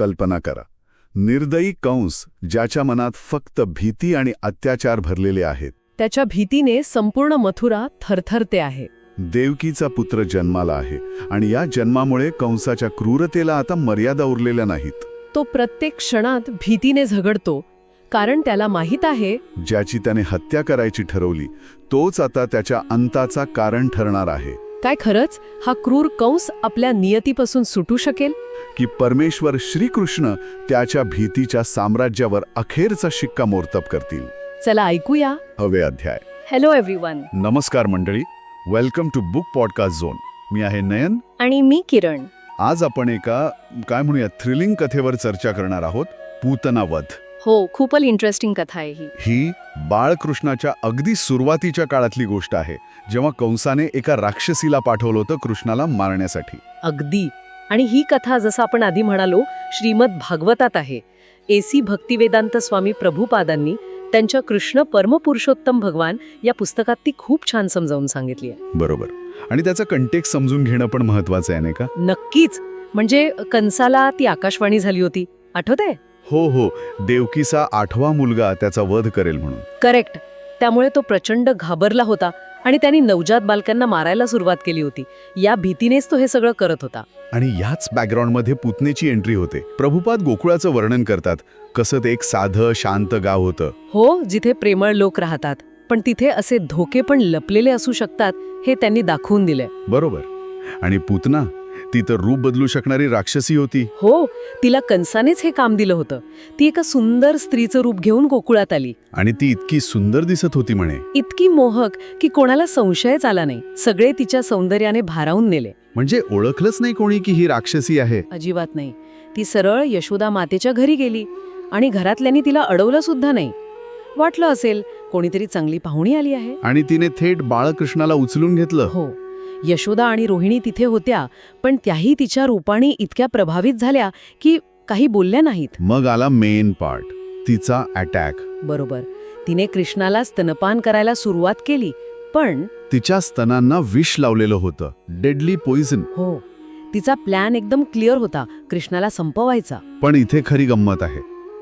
कल्पना करा. निर्दयी कंस ज्याच्या मनात फक्त भीती आणि अत्याचार भरलेले आहेत. त्याच्या भीतीने संपूर्ण मथुरा थरथरते आहे. देवकीचा पुत्र जन्माला आहे आणि या जन्मामुळे कंसाच्या क्रूरतेला आता मर्यादा उरलेल्या नाहीत. तो प्रत्येक क्षणात भीतीने झगडतो कारण त्याला माहीत आहे ज्याची त्याने हत्या करायची ठरवली तोच आता त्याच्या अंताचा कारण ठरणार आहे. काय खरंच? हा क्रूर कंस आपल्या नियतीपासून सुटू शकेल? की परमेश्वर श्रीकृष्ण त्याच्या भीतीच्या साम्राज्यावर अखेरचा शिक्कामोर्तब करतील. चला ऐकूया. हवे अध्याय. हॅलो एव्हरीवन नमस्कार मंडळी. Welcome to book podcast zone मी आहे नयन. आणि मी किरण. आज आपण एका काय म्हणूया थ्रिलिंग कथेवर चर्चा करणार आहोत. पूतनावध. हो खूपच इंटरेस्टिंग कथा आहे ही. ही बाळकृष्णाच्या अगदी सुरुवातीच्या काळातली गोष्ट आहे जेव्हा कंसाने एका राक्षसीला पाठवलं होतं कृष्णाला मारण्यासाठी. अगदी. आणि ही कथा जसं आपण आधी म्हणालो श्रीमद भागवतात आहे. एसी भक्तिवेदांत स्वामी प्रभुपादांनी त्यांच्या कृष्ण परमपुरुषोत्तम भगवान या पुस्तकात ती खूप छान समजावून सांगितली आहे. बरोबर. आणि त्याचा कंटेक्स समजून घेणं पण महत्वाचं आहे नाही का? नक्कीच. म्हणजे कंसाला ती आकाशवाणी झाली होती. आठवतंय? हो हो देवकीचा आठवा मुलगा त्याचा वध करेल म्हणून. करेक्ट. त्यामुळे तो प्रचंड घाबरला होता आणि त्यांनी नवजात बालकांना मारायला सुरुवात केली होती. या भीतीनेच तो हे सगळं करत होता. आणि याच बॅकग्राऊंडमध्ये पुतनेची एंट्री होते. प्रभुपाद गोकुळाचं वर्णन करतात. कसं ते एक साधं शांत गाव होतं. हो जिथे प्रेमळ लोक राहतात. पण तिथे असे धोके पण लपलेले असू शकतात हे त्यांनी दाखवून दिले बरोबर. आणि पूतना ती तर रूप बदलू शकणारी राक्षसी होती. हो तिला कंसानेच हे काम दिलं होतं. ती एका सुंदर स्त्रीचं रूप घेऊन गोकुळात आली. आणि ती इतकी सुंदर दिसत होती म्हणे. इतकी मोहक की कोणाला संशयच आला नाही. सगळे तिच्या सौंदर्याने भारावून नेले. म्हणजे ओळखलंच नाही कोणी की ही राक्षसी आहे? अजिबात नाही. ती सरळ यशोदा मातेच्या घरी गेली आणि घरातल्यांनी तिला अडवलं सुद्धा नाही. वाटलं असेल कोणीतरी चांगली पाहुणी आली आहे. आणि तिने थेट बाळकृष्णाला उचलून घेतलं. हो. यशोदा आणि रोहिणी तिथे होत्या पण त्याही तिच्या रूपाने इतक्या प्रभावित झाल्या की काही बोलल्या नाहीत. मग आला मेन पार्ट तिचा अटॅक बरोबर. तिने कृष्णाला स्तनपान करायला सुरुवात केली पण तिच्या स्तनांना विष लावलेलं होतं डेडली पॉइझन हो तिचा प्लॅन एकदम क्लिअर होता कृष्णाला संपवायचा. पण इथे खरी गंमत आहे.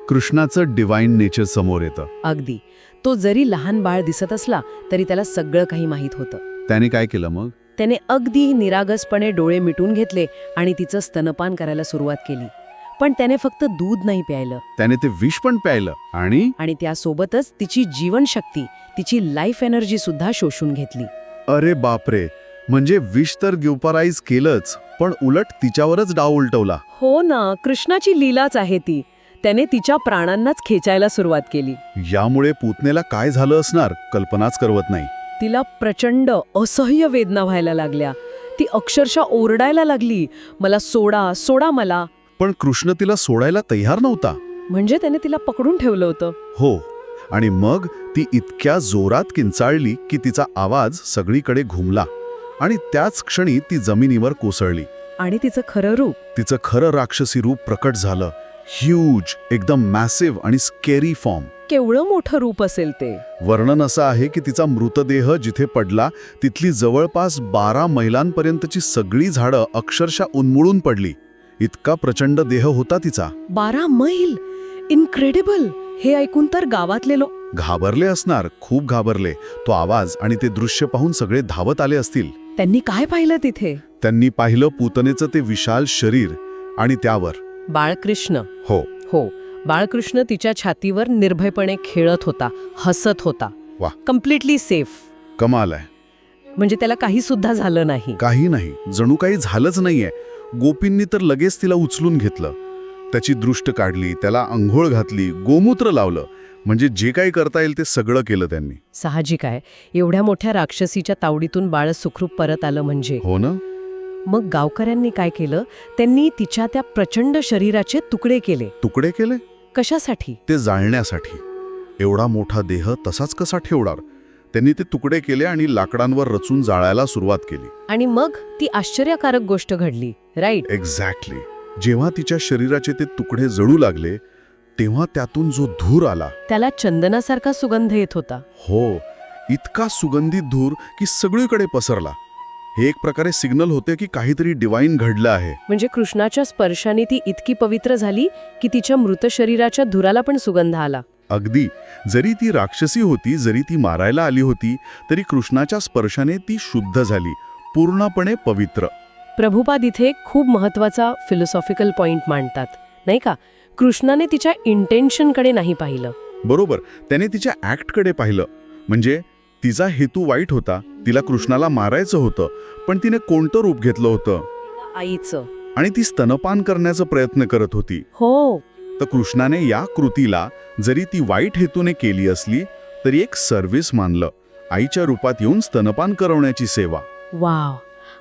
कृष्णाचं डिवाइन नेचर समोर येतं. अगदी. तो जरी लहान बाळ दिसत असला तरी त्याला सगळं काही माहीत होतं. त्याने काय केलं मग? त्याने अगदी निरागसपणे डोळे मिटून घेतले आणि तिचं स्तनपान करायला सुरुवात केली. पण त्याने फक्त दूध नाही प्यायलं. त्याने ते विष पण प्यायलं आणि? आणि त्यासोबतच तिची जीवनशक्ती तिची लाईफ एनर्जी सुद्धा शोषून घेतली. अरे बापरे! म्हणजे विष तर ग्युपराईज केलंच पण उलट तिच्यावरच डाव उलटवला. हो ना कृष्णाची लीलाच आहे ती. त्याने तिच्या प्राणांनाच खेचायला सुरुवात केली. यामुळे पूतनेला काय झालं असणार कल्पनाच करवत नाही. तिला प्रचंड असह्य वेदना व्हायला लागल्या. ती अक्षरशः ओरडायला लागली मला सोडा सोडा मला. पण कृष्ण तिला सोडायला तयार नव्हता. म्हणजे त्याने तिला पकडून ठेवलं होतं. हो आणि मग ती इतक्या जोरात किंचाळली की तिचा आवाज सगळीकडे घुमला आणि त्याच क्षणी ती जमिनीवर कोसळली. आणि तिचं खरं रूप. तिचं खरं राक्षसी रूप प्रकट झालं. ह्यूज एकदम मॅसिव्ह आणि स्केरी फॉर्म केवढं मोठं रूप असेल ते? वर्णन असं आहे की तिचा मृतदेह जिथे पडला तिथली जवळपास बारा मैलांपर्यंतची सगळी झाडं अक्षरशः उन्मळून पडली. इतका प्रचंड देह होता तिचा. बारा मैल? इनक्रेडिबल हे ऐकून तर गावातले लोक घाबरले असणार खूप घाबरले. तो आवाज आणि ते दृश्य पाहून सगळे धावत आले असतील. त्यांनी काय पाहिलं तिथे? त्यांनी पाहिलं पूतनेचं ते विशाल शरीर आणि त्यावर. बाळकृष्ण. हो. हो. बाळकृष्ण तिच्या छातीवर निर्भयपणे खेळत होता हसत होता. वाह. कम्प्लिटली सेफ कमाल आहे. म्हणजे त्याला काही सुद्धा झालं नाही. काही नाही. जणू काही झालंच नाहीये. गोपींनी तर लगेच तिला उचलून घेतलं. त्याची दृष्ट काढली त्याला अंघोळ घातली गोमूत्र लावलं. म्हणजे जे काही करता येईल ते सगळं केलं त्यांनी. साहजिक आहे. एवढ्या मोठ्या राक्षसीच्या तावडीतून बाळ सुखरूप परत आलं म्हणजे. हो ना? मग गावकऱ्यांनी काय केलं? त्यांनी तिच्या त्या प्रचंड शरीराचे तुकडे केले. तुकडे केले? कशासाठी? ते जाळण्यासाठी. एवढा मोठा देह तसाच कसा ठेवणार? त्यांनी ते तुकडे केले आणि लाकडांवर रचून जाळायला सुरुवात केली. आणि मग ती आश्चर्यकारक गोष्ट घडली राईट? एक्झॅक्टली जेव्हा तिच्या शरीराचे ते तुकडे जळू लागले तेव्हा त्यातून जो धूर आला. त्याला चंदनासारखा सुगंध येत होता. हो इतका सुगंधित धूर की सगळीकडे पसरला. हे एक प्रकारे सिग्नल होते की काहीतरी डिवाईन घडलं आहे. म्हणजे कृष्णाच्या स्पर्शाने ती इतकी पवित्र झाली की तिच्या मृत शरीराच्या धुराला पण सुगंध आला. अगदी. जरी ती राक्षसी होती जरी ती मारायला आली होती तरी कृष्णाच्या स्पर्शाने ती शुद्ध झाली पूर्णपणे पवित्र. प्रभुपाद इथे खूप महत्त्वाचा फिलॉसॉफिकल पॉइंट मांडतात नाही का? कृष्णाने तिच्या इंटेन्शनकडे नाही पाहिलं. बरोबर. त्याने तिच्या ॲक्टकडे पाहिलं. म्हणजे तिचा हेतू वाईट होता. तिला कृष्णाला मारायचं होतं पण तिने कोणतं रूप घेतलं होतं? आईचं. आणि ती स्तनपान करण्याचा प्रयत्न करत होती. हो. तर कृष्णाने या कृतीला जरी ती वाईट हेतूने केली असली तरी एक सर्व्हिस मानलं. आईच्या रूपात येऊन स्तनपान करवण्याची सेवा. वाव.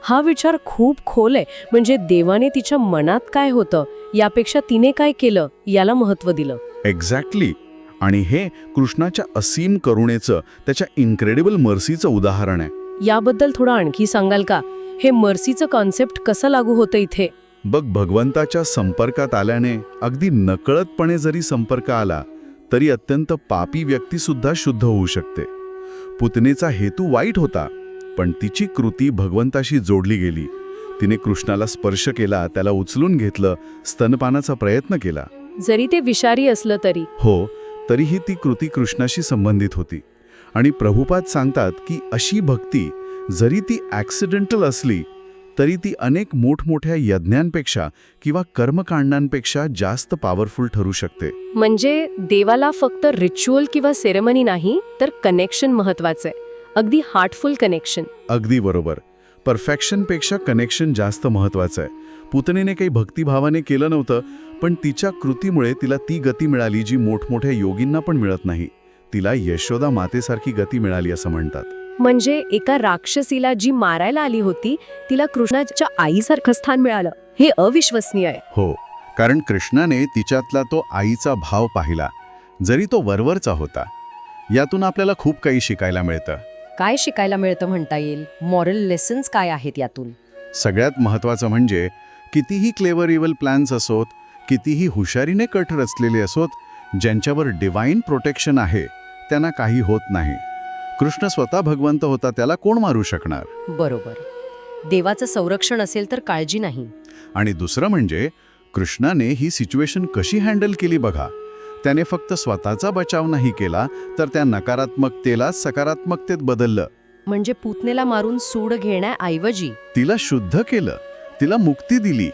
हा विचार खूप खोल आहे. म्हणजे देवाने तिच्या मनात काय होतं? यापेक्षा तिने काय केलं? याला महत्त्व दिलं. एक्झॅक्टली आणि हे कृष्णाच्या असीम करुणेचं त्याच्या इन्क्रेडिबल मर्सीचं उदाहरण आहे. याबद्दल थोडं आणखी सांगाल का? हे मर्सीचं कॉन्सेप्ट कसं लागू होतं इथे? बघ भगवंताच्या संपर्कात आल्याने अगदी नकळतपणे जरी संपर्क आला तरी अत्यंत पापी व्यक्तीसुद्धा शुद्ध होऊ शकते. पुतनेचा हेतू वाईट होता पण तिची कृती भगवंताशी जोडली गेली. तिने कृष्णाला स्पर्श केला त्याला उचलून घेतलं स्तनपानाचा प्रयत्न केला. जरी ते विषारी असलं तरी. हो तरीही ती कृती कृष्णाशी संबंधित होती. आणि प्रभुपाद सांगतात की अशी भक्ती जरी ती ॲक्सिडेंटल असली तरी ती अनेक मोठमोठ्या यज्ञांपेक्षा किंवा कर्मकांडांपेक्षा जास्त पॉवरफुल ठरू शकते. म्हणजे देवाला फक्त रिच्युअल किंवा सेरेमनी नाही तर कनेक्शन महत्वाचं आहे. अगदी हार्टफुल कनेक्शन अगदी बरोबर. परफेक्शनपेक्षा कनेक्शन जास्त महत्वाचं आहे. पुतनेने काही भक्तिभावाने केलं नव्हतं पण तिच्या कृतीमुळे तिला ती गती मिळाली जी मोठमोठ्या योगींना पण मिळत नाही. तिला यशोदा मातेसारखी गती मिळाली असं म्हणतात. म्हणजे एका राक्षसीला जी मारायला आली होती तिला कृष्णाच्या आईसारखं स्थान मिळालं. हे अविश्वसनीय आहे. हो कारण कृष्णाने तिच्यातला तो आईचा भाव पाहिला. जरी तो वरवरचा होता यातून आपल्याला खूप काही शिकायला मिळतं. काय शिकायला मिळतं म्हणता येईल? मॉरल लेसन्स काय आहेत यातून? सगळ्यात महत्त्वाचं म्हणजे कितीही क्लेवर इव्हल प्लॅन्स असोत कितीही हुशारीने कठ रचलेले असोत ज्यांच्यावर डिवाईन प्रोटेक्शन आहे त्यांना काही होत नाही. कृष्ण स्वतः भगवंत होता त्याला कोण मारू शकणार? बरोबर. देवाचं संरक्षण असेल तर काळजी नाही. आणि दुसरं म्हणजे कृष्णाने ही सिच्युएशन कशी हँडल केली बघा. त्याने फक्त स्वतःचा बचाव नाही केला तर त्या नकारात्मकतेला सकारात्मकतेत बदललं. म्हणजे पुतनेला मारून सूड घेण्याऐवजी. तिला शुद्ध केलं तिला मुक्ती दिली.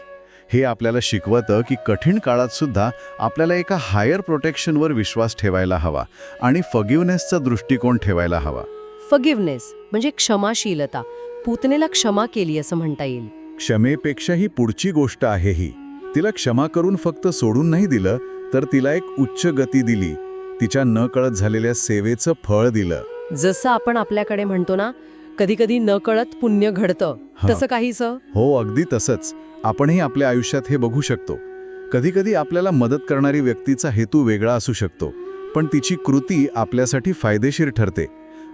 हे आपल्याला शिकवतं की कठीण काळात सुद्धा आपल्याला एका हायर प्रोटेक्शनवर विश्वास ठेवायला हवा आणि फगिवनेसचा दृष्टिकोन ठेवायला हवा. फगिवनेस म्हणजे क्षमाशीलता. पुतनेला क्षमा केली असं म्हणता येईल. क्षमेपेक्षा ही पुढची गोष्ट आहे ही. तिला क्षमा करून फक्त सोडून नाही दिलं तर तिला एक उच्च गती दिली. तिच्या न कळत झालेल्या सेवेचं फळ दिलं. जसं आपण आपल्याकडे म्हणतो ना कधी कधी न कळत पुण्य घडतं. तसं काहीसं? हो अगदी तसंच. आपणही आपल्या आयुष्यात हे बघू शकतो. कधीकधी आपल्याला मदत करणारी व्यक्तीचा हेतू वेगळा असू शकतो पण तिची कृती आपल्यासाठी फायदेशीर ठरते.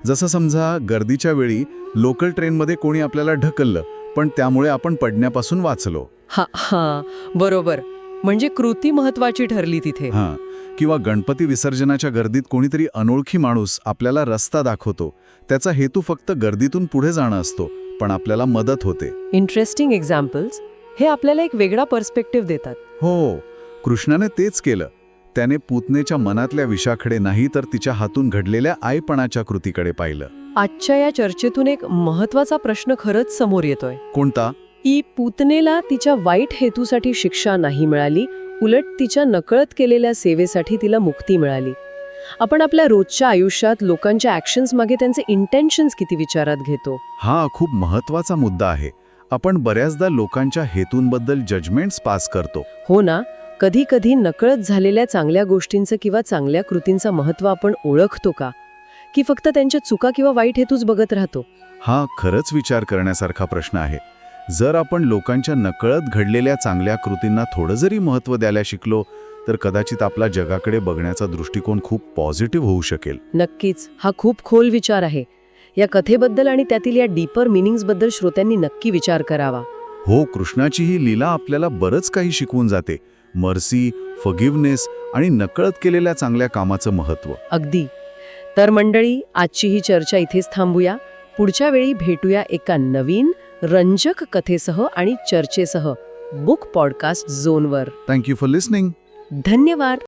जसं समजा गर्दीच्या वेळी लोकल ट्रेनमध्ये कोणी आपल्याला ढकललं पण त्यामुळे आपण पडण्यापासून वाचलो. हा हा बरोबर. म्हणजे कृती महत्वाची ठरली तिथे. हां किंवा गणपती विसर्जनाच्या गर्दीत कोणीतरी अनोळखी माणूस आपल्याला रस्ता दाखवतो त्याचा हेतू फक्त गर्दीतून पुढे जाणं असतो पण आपल्याला मदत होते. इंटरेस्टिंग एक्झाम्पल्स हे आपल्याला एक वेगळा पर्स्पेक्टिव्ह देतात. हो कृष्णाने तेच केलं. त्याने पूतनेच्या मनातल्या विषाकडे नाही तर तिच्या हातून घडलेल्या आईपणाच्या कृतीकडे पाहिलं. आजच्या या चर्चेतून एक महत्त्वाचा प्रश्न खरंच समोर येतोय. कोणता? की पूतनेला तिच्या वाईट हेतूसाठी शिक्षा नाही मिळाली उलट तिच्या नकळत केलेल्या सेवेसाठी तिला मुक्ती मिळाली. आपण आपल्या रोजच्या आयुष्यात लोकांच्या ऍक्शन्स मागे त्यांचे इंटेन्शन्स किती विचारात घेतो? हा खूप महत्त्वाचा मुद्दा आहे. आपण बऱ्याचदा लोकांच्या हेतूंबद्दल जजमेंट्स पास करतो. हो ना? कधी कधी नकळत झालेल्या चांगल्या गोष्टींचं किंवा चांगल्या कृतींचं महत्त्व आपण ओळखतो का? की फक्त त्यांच्या चुका किंवा वाईट हेतूच बघत राहतो? हा खरंच विचार करण्यासारखा प्रश्न आहे. जर आपण लोकांच्या नकळत घडलेल्या चांगल्या कृतींना थोडं जरी महत्त्व द्यायला शिकलो तर कदाचित आपला जगाकडे बघण्याचा दृष्टिकोन खूप पॉझिटिव्ह होऊ शकेल. नक्कीच. हा खूप खोल विचार आहे. या कथेबद्दल आणि त्यातील या डीपर मिनिंग्सबद्दल श्रोत्यांनी नक्की विचार करावा. हो कृष्णाची ही लीला आपल्याला बरंच काही शिकवून जाते. मर्सी फगिवनेस आणि नकळत केलेल्या चांगल्या कामाचं महत्त्व. अगदी. तर मंडळी आजची ही चर्चा इथेच थांबूया. पुढच्या वेळी भेटूया एका नवीन रंजक कथेसह आणि चर्चेसह बुक पॉडकास्ट झोनवर. थँक्यू फॉर लिस्निंग धन्यवाद.